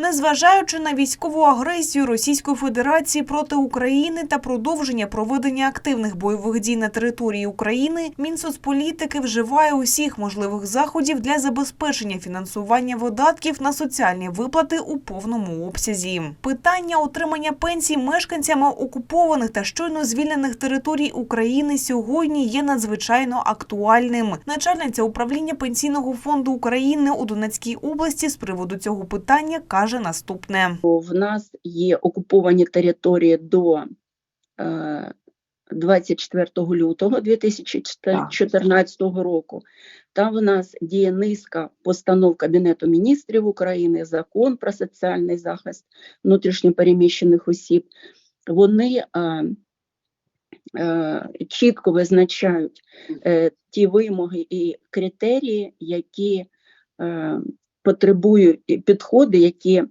Незважаючи на військову агресію Російської Федерації проти України та продовження проведення активних бойових дій на території України, Мінсоцполітики вживає усіх можливих заходів для забезпечення фінансування видатків на соціальні виплати у повному обсязі. Питання отримання пенсій мешканцями окупованих та щойно звільнених територій України сьогодні є надзвичайно актуальним. Начальниця управління пенсійного фонду України у Донецькій області з приводу цього питання каже наступне. В нас є окуповані території до е, 24 лютого 2014 року. Там в нас діє низка постанов Кабінету міністрів України, закон про соціальний захист внутрішньопереміщених осіб. Вони е, е, чітко визначають е, ті вимоги і критерії, які е, потребують і підходи, які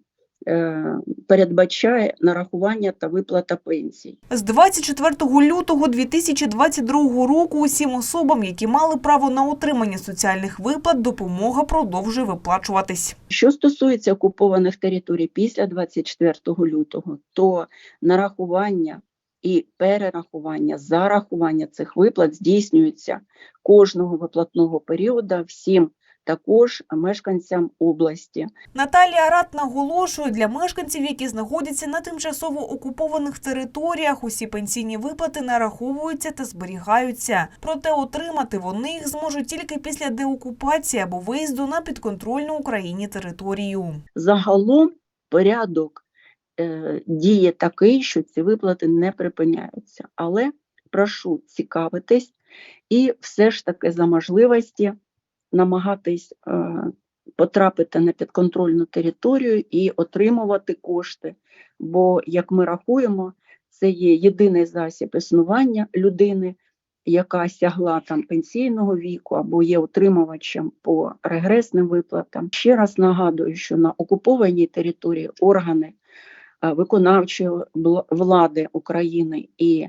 е, передбачає нарахування та виплата пенсій. З 24 лютого 2022 року усім особам, які мали право на отримання соціальних виплат, допомога продовжує виплачуватись. Що стосується окупованих територій після 24 лютого, то нарахування і перерахування, зарахування цих виплат здійснюється кожного виплатного періоду всім також мешканцям області. Наталія Рат наголошує, для мешканців, які знаходяться на тимчасово окупованих територіях, усі пенсійні виплати нараховуються та зберігаються. Проте отримати вони їх зможуть тільки після деокупації або виїзду на підконтрольну Україні територію. Загалом порядок е, діє такий, що ці виплати не припиняються. Але прошу цікавитись і все ж таки за можливості намагатись е, потрапити на підконтрольну територію і отримувати кошти. Бо, як ми рахуємо, це є єдиний засіб існування людини, яка сягла там пенсійного віку або є отримувачем по регресним виплатам. Ще раз нагадую, що на окупованій території органи е, виконавчої влади України і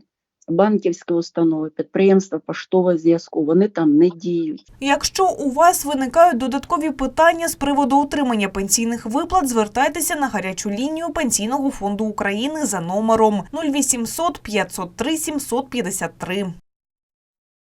банківські установи, підприємства поштового зв'язку, вони там не діють. Якщо у вас виникають додаткові питання з приводу отримання пенсійних виплат, звертайтеся на гарячу лінію Пенсійного фонду України за номером 0800 503 753.